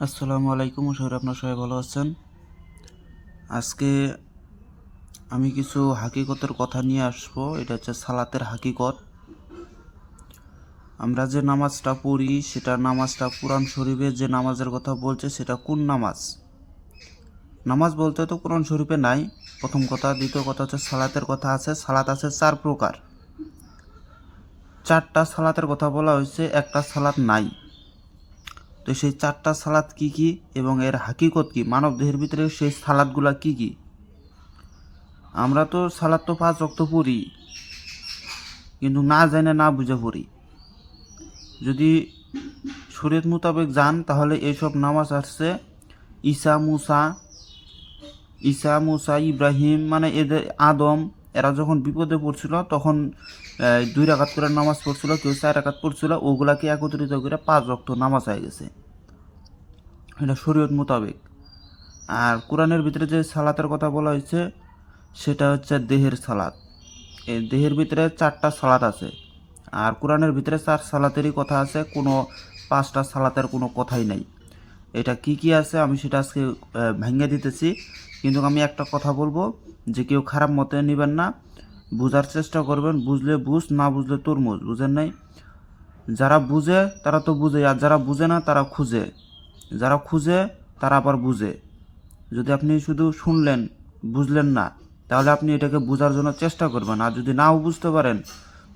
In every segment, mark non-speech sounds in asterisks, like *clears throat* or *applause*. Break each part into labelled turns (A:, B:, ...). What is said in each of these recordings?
A: আসসালামু আলাইকুম শহর আপনার সবাই ভালো আছেন। আজকে আমি কিছু হাকিকতের কথা নিয়ে আসব, এটা হচ্ছে সালাতের হাকিকত। আমরা যে নামাজটা পড়ি, সেটা নামাজটা কোরআন শরীফে যে নামাজের কথা বলছে, সেটা কোন নামাজ? নামাজ বলতে তো কোরআন শরীফে নাই। প্রথম কথা, দ্বিতীয় কথা হচ্ছে সালাতের কথা আছে। সালাত আছে চার প্রকার। চারটা সালাতের কথা বলা হয়েছে, একটা সালাত নাই। তো সেই চারটা সালাদ কি কি এবং এর হাকিকত কি? মানব দেহের ভিতরে সেই সালাদগুলা কি কি? আমরা তো সালাদ তো পাঁচ রক্ত পড়ি, কিন্তু না জানে না বুঝে পড়ি। যদি শরীয়ত মোতাবেক যান, তাহলে এইসব নামাজ আসছে ঈসা, মুসা ঈসা, মুসা, ইব্রাহিম মানে এদের আদম এরা যখন বিপদে পড়ছিল, তখন দুই রাকাত করে নামাজ পড়ছিল, কেউ চার রাকাত পড়ছিল, ওগুলাকে একত্রিত করে পাঁচ রক্ত নামাজ হয়ে গেছে। এটা শরীয়ত মোতাবেক। আর কোরআনের ভিতরে যে সালাতের কথা বলা হয়েছে, সেটা হচ্ছে দেহের সালাত। এই দেহের ভিতরে চারটা সালাত আছে। আর কোরআনের ভিতরে চার সালাতেরই কথা আছে, কোনো পাঁচটা সালাতের কোনো কথাই নাই। এটা কি কি আছে আমি সেটা আজকে ভেঙে দিতেছি। কিন্তু আমি একটা কথা বলব যে কেউ খারাপ মতে নেবেন না, বোঝার চেষ্টা করবেন, বুঝলে বুঝ, না বুঝলে তরমুজ, বুঝেন নাই? যারা বুঝে, তারা তো বুঝে, আর যারা বুঝে না, তারা খুঁজে। যারা খুঁজে, তারা আবার বুঝে। যদি আপনি শুধু শুনলেন, বুঝলেন না, তাহলে আপনি এটাকে বোঝার জন্য চেষ্টা করবেন। আর যদি নাও বুঝতে পারেন,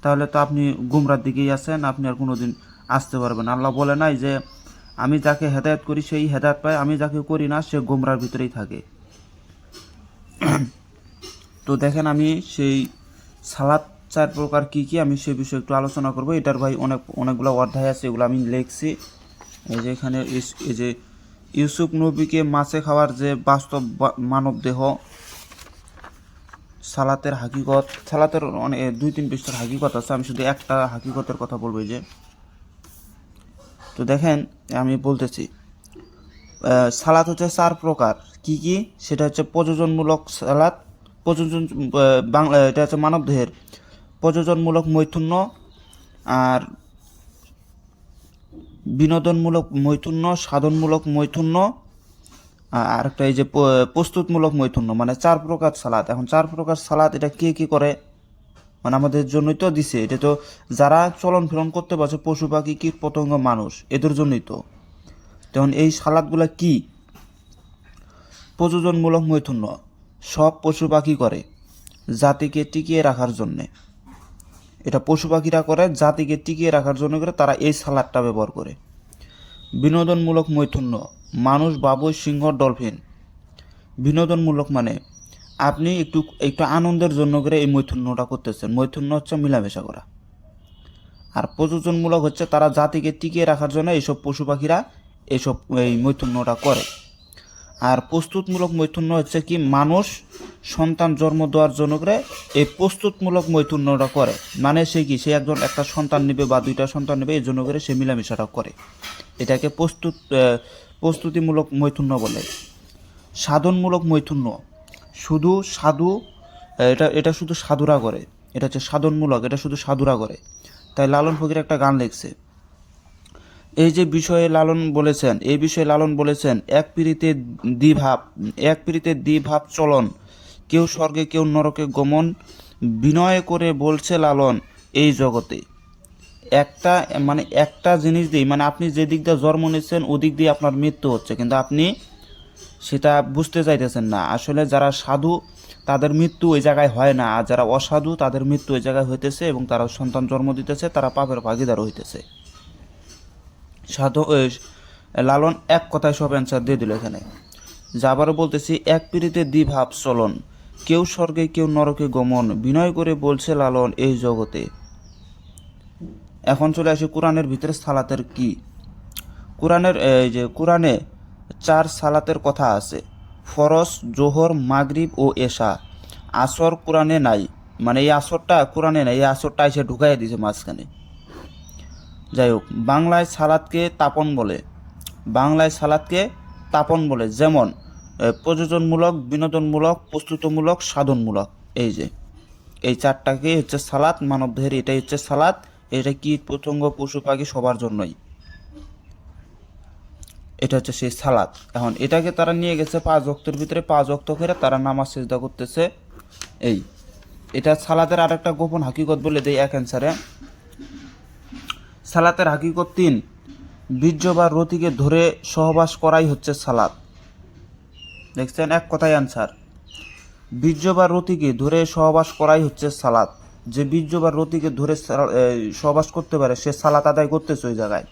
A: তাহলে তো আপনি গুমরার দিকেই আছেন, আপনি আর কোনোদিন আসতে পারবেন আল্লাহ বলে নাই যে, আমি যাকে হেদায়ত করি, সেই হেদায়ত পায়, আমি যাকে করি না, সে গোমরার ভিতরেই থাকে। তো দেখেন আমি সেই সালাদ চার প্রকার কি কি আমি সে বিষয়ে একটু আলোচনা করব। এটার ভাই অনেক, অনেকগুলো অধ্যায় আছে, এগুলো আমি লিখছি। এই যে এখানে এই যে ইউসুফ নবীকে মাছে খাওয়ার যে বাস্তব মানব দেহ, সালাতের হাকিকত, সালাতের অনেক দুই তিন পৃষ্ঠার হাকিকত আছে, আমি শুধু একটা হাকিকতের কথা বলব যে। তো দেখেন, আমি বলতেছি সালাত হচ্ছে চার প্রকার। কি কি? সেটা হচ্ছে প্রযোজনমূলক সালাত প্রযোজন বাংলা, এটা হচ্ছে মানবদেহের প্রযোজনমূলক মৈথুন্য আর বিনোদনমূলক মৈথুন্য সাধনমূলক মৈথুন্য আর একটা এই যে প্রস্তুতমূলক মৈথুন্য মানে চার প্রকার সালাদ। এখন চার প্রকার সালাদ এটা কে কি করে? মানে আমাদের জন্যই তো দিছে, এটা তো যারা চলন ফিরন করতে পারছে, পশু পাখি, কীট পতঙ্গ মানুষ, এদের জন্যই তো। তখন এই সালাদগুলো কি? প্রযোজনমূলক মৈথুন্য সব পশু পাখি করে জাতিকে টিকিয়ে রাখার জন্যে। এটা পশু পাখিরা করে, জাতিকে টিকিয়ে রাখার জন্য করে তারা এই সালাদটা ব্যবহার করে। বিনোদনমূলক মৈথুন্য মানুষ বাবুই সিংহ, ডলফিন। বিনোদনমূলক মানে আপনি একটু একটু আনন্দের জন্য করে এই মৈথুন্যটা করতেছেন। মৈথুন্য হচ্ছে মিলামেশা করা। আর প্রযোজনমূলক হচ্ছে তারা জাতিকে টিকিয়ে রাখার জন্য এইসব পশু পাখিরা এইসব, এই মৈথুন্যটা করে। আর প্রস্তুতমূলক মৈথুন্য হচ্ছে কি, মানুষ সন্তান জন্ম দেওয়ার জন্য করে এই প্রস্তুতমূলক মৈথুন্যটা করে। মানে সে কি, সে একজন একটা সন্তান নেবে বা দুইটা সন্তান নেবে, এই জন্য করে সে মিলামেশাটা করে। এটাকে প্রস্তুত প্রস্তুতিমূলক মৈথুন্য বলে। সাধনমূলক মৈথুন্য শুধু সাধু এটা এটা শুধু সাধুরা করে। এটা হচ্ছে সাধনমূলক, এটা শুধু সাধুরা করে। তাই লালন ফকির একটা গান লিখছে। এই যে বিষয়ে লালন বলেছেন, এই বিষয়ে লালন বলেছেন, এক পিড়িতে দ্বিভাব, এক পিড়িতে দ্বিভাব চলন, কেউ স্বর্গে, কেউ নরকে গমন, বিনয় করে বলছে লালন এই জগতে। একটা মানে একটা জিনিস দিয়ে মানে আপনি যে দিক দিয়ে জন্ম নিচ্ছেন ওদিক দিয়ে আপনার মৃত্যু হচ্ছে, কিন্তু আপনি সেটা বুঝতে চাইতেছেন না। আসলে যারা সাধু, তাদের মৃত্যু ওই জায়গায় হয় না, আর যারা অসাধু, তাদের মৃত্যু ওই জায়গায় হইতেছে এবং তারা সন্তান জন্ম দিতেছে, তারা পাপের ভাগিদার হইতেছে। সাধু লালন এক কথায় সব অ্যান্সার দিয়ে দিল এখানে। যা আবারও বলতেছি, এক পিড়িতে দ্বিভাব চলন। কেউ স্বর্গে, কেউ নরকে গমন। বিনয় করে বলছে, লালন, এই জগতে। এখন চলে আসি কোরআনের ভিতরে সালাতের কি। কোরআনের এই যে কোরআনে চার সালাতের কথা আছে। ফরস জোহর, মাগরিব ও এশা। আসর কোরআনে নাই। মানে এই আসরটা কোরআনে নাই, এই আসরটা এসে ঢুকাই দিয়েছে মাঝখানে। যাই হোক, বাংলায় সালাদকে তাপন বলে। বাংলায় সালাদকে তাপন বলে, যেমন প্রযোজনমূলক, বিনোদনমূলক, প্রস্তুতমূলক, সাধনমূলক। এই যে, এই চারটাকে হচ্ছে সালাদ মানবদেহের এটাই হচ্ছে সালাদ, এটা কীট পতঙ্গ, পশু, পাখি সবার জন্যই। এটা হচ্ছে সেই সালাদ। এখন এটাকে তারা নিয়ে গেছে পাঁচ অক্তের ভিতরে, পাঁচ অক্ত করে তারা নামাজ চেষ্টা করতেছে। এই, এটা সালাদের আরেকটা গোপন হাকিকত বলে দেয় এক অ্যান্সারে। সালাতের হাকিকত তিন। বীর্য বা রতিকে ধরে সহবাস করাই হচ্ছে সালাত। দেখছেন? এক কথাই অ্যান্সার বীর্য বা রতিকে ধরে সহবাস করাই হচ্ছে সালাত। যে বীর্য বা রতিকে ধরে সহবাস করতে পারে, সে সালাত আদায় করতেছে ওই জায়গায়।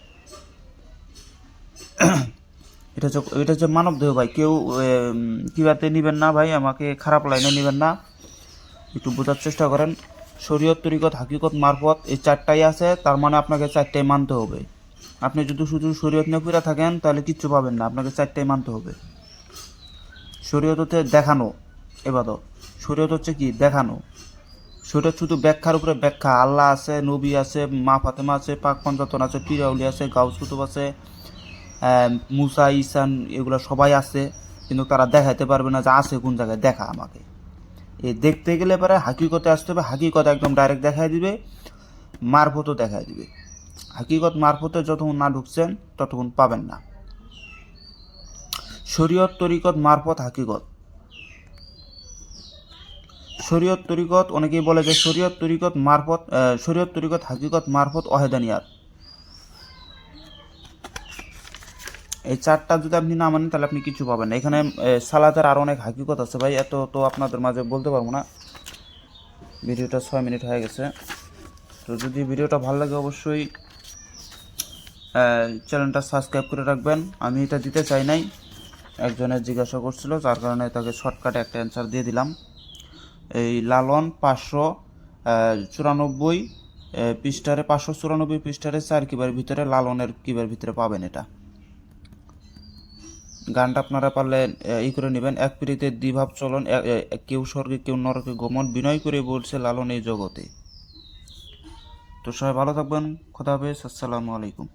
A: *clears throat* এটা হচ্ছে এটা হচ্ছে মানব দেহ ভাই। কেউ কিবাতে নেবেন না ভাই, আমাকে খারাপ লাইনে নেবেন না। একটু বোঝার চেষ্টা করেন। শরীয়ত তরিকত, হাকিকত, মারফত এই চারটাই আছে, তার মানে আপনাকে চারটাই মানতে হবে। আপনি যদি শুধু শরীয়ত নিয়ে থাকেন, তাহলে কিচ্ছু পাবেন না, আপনাকে চারটাই মানতে হবে। শরীয়ত হচ্ছে দেখানো, এবাদত। শরীয়ত হচ্ছে কি? দেখানো। শরীয়ত শুধু ব্যাখ্যার উপরে ব্যাখ্যা। আল্লাহ আছে, নবী আছে, মা ফাতেমা আছে, পাক পঞ্চাতন আছে পিরাউলি আছে, গাউস কুতুব আছে মুসা ইসান এগুলো সবাই আছে, কিন্তু তারা দেখাইতে পারবে না যে আছে কোন জায়গায়। দেখা আমাকে। এ দেখতে গেলে পরে হাকিকতে আসতে হবে, হাকিকত একদম ডাইরেক্ট দেখাই দিবে, মারফতও দেখাই দিবে। হাকিকত মারফতে যতক্ষণ না ঢুকছেন, ততক্ষণ পাবেন না। শরীয়ত তরিকত মারফত হাকিকত। শরীয়ত তরিকত, অনেকেই বলে যে শরীয়ত তরিকত মারফত শরীয়ত তরিকত হাকিকত মারফত অহেদানিয়াত। এই চারটা যদি আপনি না মানেন তাহলে আপনি কিছু পাবেন না। এখানে এ, সালাতের আরও অনেক হাকিকত আছে ভাই। এত তো আপনাদের মাঝে বলতে পারব না। ভিডিওটা ছয় মিনিট হয়ে গেছে। তো যদি ভিডিওটা ভালো লাগে অবশ্যই চ্যানেলটা সাবস্ক্রাইব করে রাখবেন। আমি এটা দিতে চাই নাই। একজনের জিজ্ঞাসা করছিল যার কারণে তাকে শর্টকাটে একটা অ্যান্সার দিয়ে দিলাম। এই লালন পাঁচশো চুরানব্বই পৃষ্ঠারে পাঁচশো চুরানব্বই পৃষ্ঠারে চার কিবার ভিতরে লালনের কিবার ভিতরে পাবেন এটা। গানটা আপনারা পারলে ই করে নেবেন। এক পিড়িতে দ্বিভাব চলন কেউ স্বর্গে, কেউ নরকে গমন, বিনয় করে বলছে লালন এই জগতে। তো সবাই ভালো থাকবেন, খোদা হাফেজ, আসসালামু আলাইকুম।